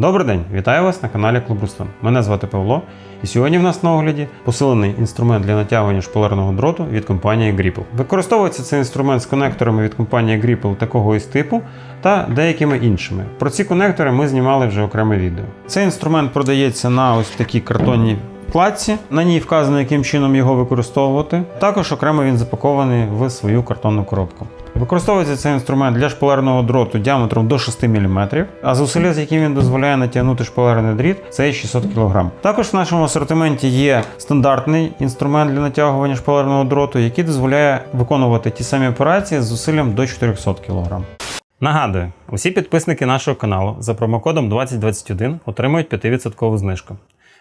Добрий день, вітаю вас на каналі Клуб Руслан. Мене звати Павло, і сьогодні в нас на огляді посилений інструмент для натягування шпалерного дроту від компанії Gripple. Використовується цей інструмент з конекторами від компанії Gripple такого із типу та деякими іншими. Про ці конектори ми знімали вже окреме відео. Цей інструмент продається на ось такій картонній вкладці. На ній вказано, яким чином його використовувати. Також окремо він запакований в свою картонну коробку. Використовується цей інструмент для шпалерного дроту діаметром до 6 мм, а зусилля, з яким він дозволяє натягнути шпалерний дріт, це 600 кг. Також в нашому асортименті є стандартний інструмент для натягування шпалерного дроту, який дозволяє виконувати ті самі операції з зусиллям до 400 кг. Нагадую, усі підписники нашого каналу за промокодом 2021 отримують 5% знижку.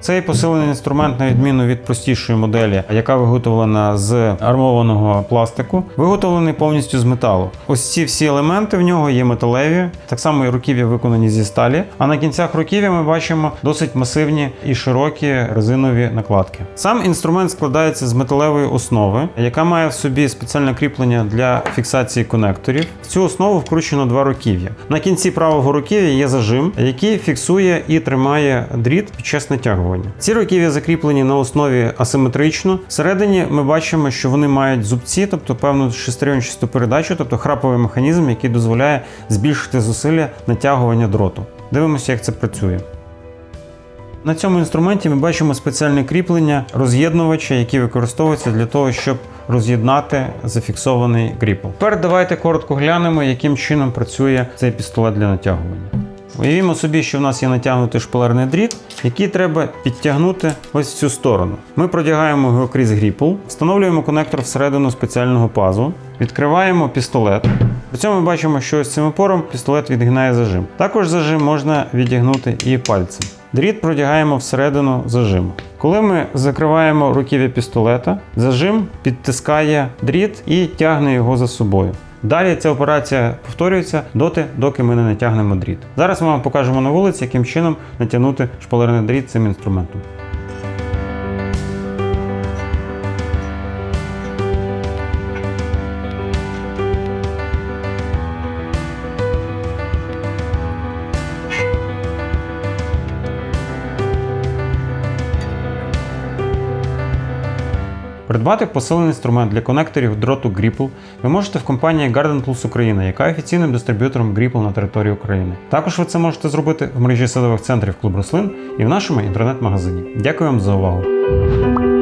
Цей посилений інструмент, на відміну від простішої моделі, яка виготовлена з армованого пластику, виготовлений повністю з металу. Ось ці всі елементи в нього є металеві, так само і руків'я виконані зі сталі. А на кінцях руків'я ми бачимо досить масивні і широкі резинові накладки. Сам інструмент складається з металевої основи, яка має в собі спеціальне кріплення для фіксації конекторів. В цю основу вкручено два руків'я. На кінці правого руків'я є зажим, який фіксує і тримає дріт під час натягування. Ці руків'я закріплені на основі асиметрично. Всередині ми бачимо, що вони мають зубці, тобто певну шестеренчасту передачу, тобто храповий механізм, який дозволяє збільшити зусилля натягування дроту. Дивимося, як це працює. На цьому інструменті ми бачимо спеціальне кріплення роз'єднувача, які використовуються для того, щоб роз'єднати зафіксований гріпл. Тепер давайте коротко глянемо, яким чином працює цей пістолет для натягування. Уявімо собі, що в нас є натягнутий шпалерний дріт, який треба підтягнути ось в цю сторону. Ми продягаємо його крізь гріпл, встановлюємо конектор всередину спеціального пазу, відкриваємо пістолет. При цьому ми бачимо, що ось цим опором пістолет відгинає зажим. Також зажим можна відігнути і пальцем. Дріт продягаємо всередину зажиму. Коли ми закриваємо руків'я пістолета, зажим підтискає дріт і тягне його за собою. Далі ця операція повторюється доти, доки ми не натягнемо дріт. Зараз ми вам покажемо на вулиці, яким чином натягнути шпалерний дріт цим інструментом. Придбати посилений інструмент для конекторів дроту Gripple ви можете в компанії Garden Plus Україна, яка офіційним дистриб'ютором Gripple на території України. Також ви це можете зробити в мережі садових центрів Клуб Рослин і в нашому інтернет-магазині. Дякую вам за увагу!